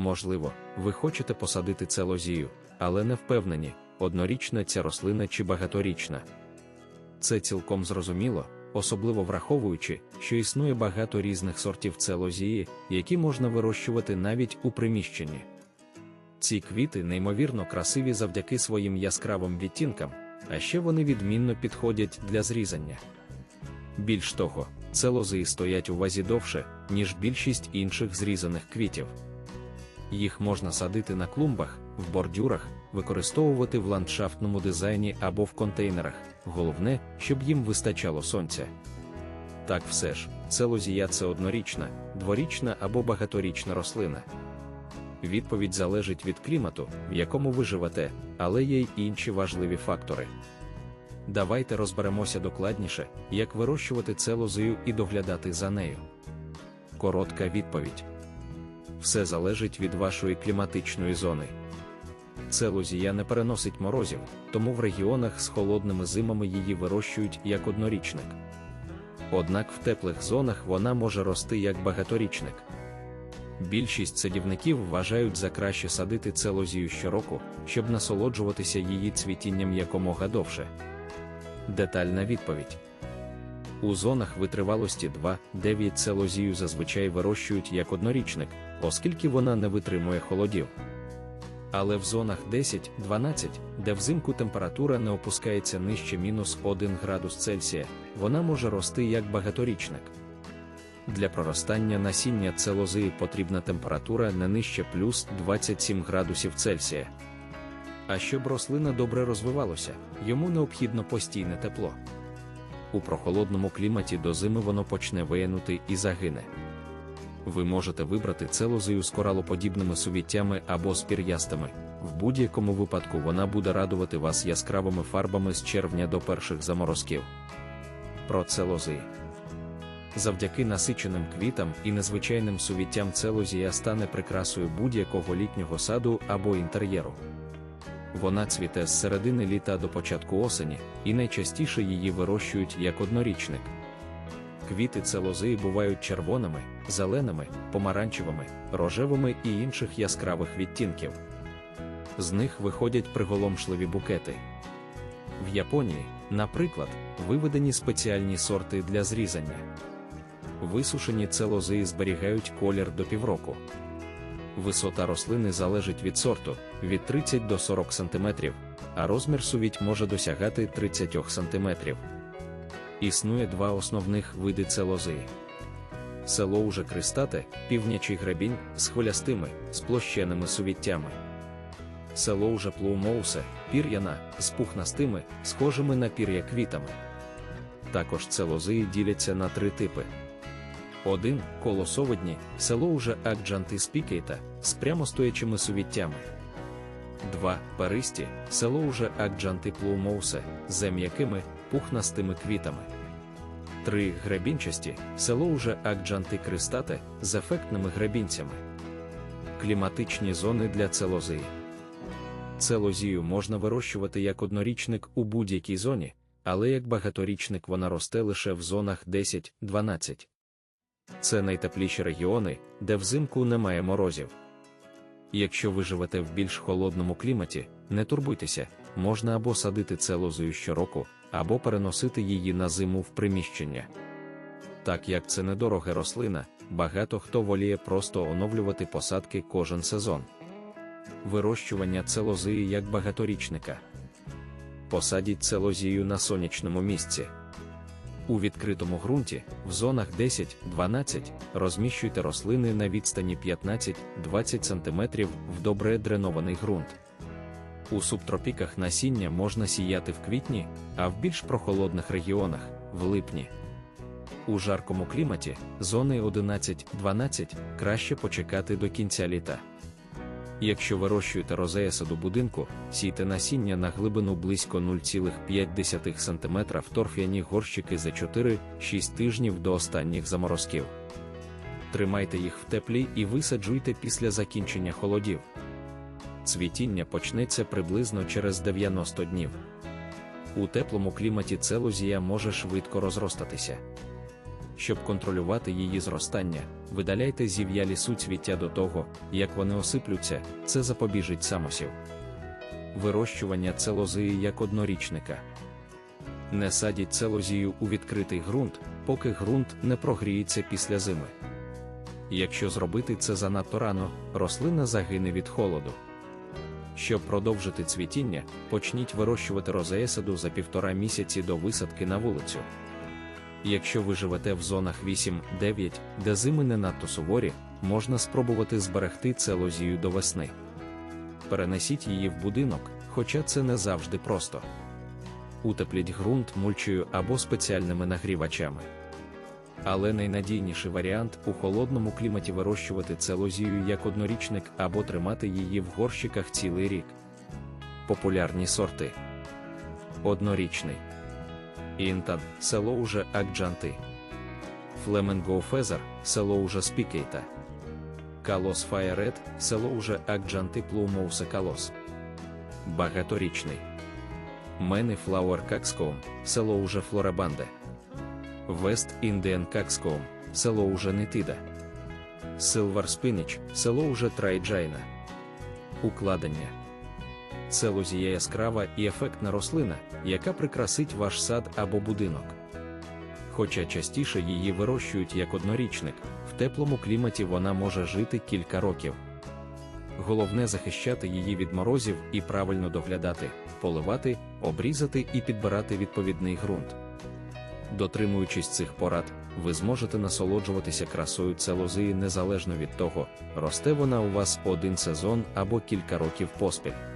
Можливо, ви хочете посадити целозію, але не впевнені, однорічна ця рослина чи багаторічна. Це цілком зрозуміло, особливо враховуючи, що існує багато різних сортів целозії, які можна вирощувати навіть у приміщенні. Ці квіти неймовірно красиві завдяки своїм яскравим відтінкам, а ще вони відмінно підходять для зрізання. Більш того, целозії стоять у вазі довше, ніж більшість інших зрізаних квітів. Їх можна садити на клумбах, в бордюрах, використовувати в ландшафтному дизайні або в контейнерах. Головне, щоб їм вистачало сонця. Так все ж, целозія це однорічна, дворічна або багаторічна рослина. Відповідь залежить від клімату, в якому ви живете, але є й інші важливі фактори. Давайте розберемося докладніше, як вирощувати целозію і доглядати за нею. Коротка відповідь. Все залежить від вашої кліматичної зони. Целозія не переносить морозів, тому в регіонах з холодними зимами її вирощують як однорічник. Однак в теплих зонах вона може рости як багаторічник. Більшість садівників вважають за краще садити целозію щороку, щоб насолоджуватися її цвітінням якомога довше. Детальна відповідь. У зонах витривалості 2-9 целозію зазвичай вирощують як однорічник, оскільки вона не витримує холодів. Але в зонах 10-12, де взимку температура не опускається нижче мінус 1 градус Цельсія, вона може рости як багаторічник. Для проростання насіння целозії потрібна температура не нижче плюс 27 градусів Цельсія. А щоб рослина добре розвивалося, йому необхідно постійне тепло. У прохолодному кліматі до зими воно почне виянути і загине. Ви можете вибрати целозію з коралоподібними сувіттями або з пір'ястами. В будь-якому випадку вона буде радувати вас яскравими фарбами з червня до перших заморозків. Про целозії. Завдяки насиченим квітам і незвичайним сувіттям целозія стане прикрасою будь-якого літнього саду або інтер'єру. Вона цвіте з середини літа до початку осені, і найчастіше її вирощують як однорічник. Квіти целозии бувають червоними, зеленими, помаранчевими, рожевими і інших яскравих відтінків. З них виходять приголомшливі букети. В Японії, наприклад, виведені спеціальні сорти для зрізання. Висушені целозии зберігають колір до півроку. Висота рослини залежить від сорту від 30 до 40 см, а розмір сувіть може досягати 30 см. Існує два основних види целозии. Село уже кристате, півнячий гребінь з хвилястими, сплощеними сувіттями. Село уже плоумоусе, пір'яна з пухнастими, схожими на пір'я квітами. Також целозии діляться на три типи. 1. Колосовидні, село уже акджантис пікейта з прямостоячими сувіттями. 2. Перисті, село уже акджанти плоумоусе з м'якими, пухнастими квітами. 3. Гребінчасті, село уже акджанти кристате з ефектними гребінцями. Кліматичні зони для целозії. Целозію можна вирощувати як однорічник у будь-якій зоні, але як багаторічник вона росте лише в зонах 10-12. Це найтепліші регіони, де взимку немає морозів. Якщо ви живете в більш холодному кліматі, не турбуйтеся, можна або садити целозою щороку, або переносити її на зиму в приміщення. Так як це недорога рослина, багато хто воліє просто оновлювати посадки кожен сезон. Вирощування целозії як багаторічника. Посадіть целозію на сонячному місці. У відкритому ґрунті, в зонах 10-12, розміщуйте рослини на відстані 15-20 см в добре дренований ґрунт. У субтропіках насіння можна сіяти в квітні, а в більш прохолодних регіонах в липні. У жаркому кліматі зони 11-12 краще почекати до кінця літа. Якщо вирощуєте розея саду будинку, сійте насіння на глибину близько 0,5 см в торф'яні горщики за 4-6 тижнів до останніх заморозків. Тримайте їх в теплі і висаджуйте після закінчення холодів. Цвітіння почнеться приблизно через 90 днів. У теплому кліматі целозія може швидко розростатися. Щоб контролювати її зростання, видаляйте зів'ялі суцвіття до того, як вони осиплються, це запобіжить самосів. Вирощування целозії як однорічника. Не садіть целозію у відкритий ґрунт, поки ґрунт не прогріється після зими. Якщо зробити це занадто рано, рослина загине від холоду. Щоб продовжити цвітіння, почніть вирощувати розеесаду за півтора місяці до висадки на вулицю. Якщо ви живете в зонах 8-9, де зими не надто суворі, можна спробувати зберегти целозію до весни. Перенесіть її в будинок, хоча це не завжди просто. Утепліть ґрунт мульчею або спеціальними нагрівачами. Але найнадійніший варіант у холодному кліматі вирощувати целозію як однорічник або тримати її в горщиках цілий рік. Популярні сорти. Однорічний. Інтан село уже Акджанти. Флеменго Фезер село уже Спікейта. Калос Фаєрет село уже Акджанти Плумоусе Калос. Багаторічний. Мені Флауер Какскоум село уже Флорабанде. Вест Індіан Какскоум село уже Нетида. Силвар Спініч село уже Трайджайна. Укладення. Целозія яскрава і ефектна рослина, яка прикрасить ваш сад або будинок. Хоча частіше її вирощують як однорічник, в теплому кліматі вона може жити кілька років. Головне захищати її від морозів і правильно доглядати, поливати, обрізати і підбирати відповідний ґрунт. Дотримуючись цих порад, ви зможете насолоджуватися красою целозії незалежно від того, росте вона у вас один сезон або кілька років поспіль.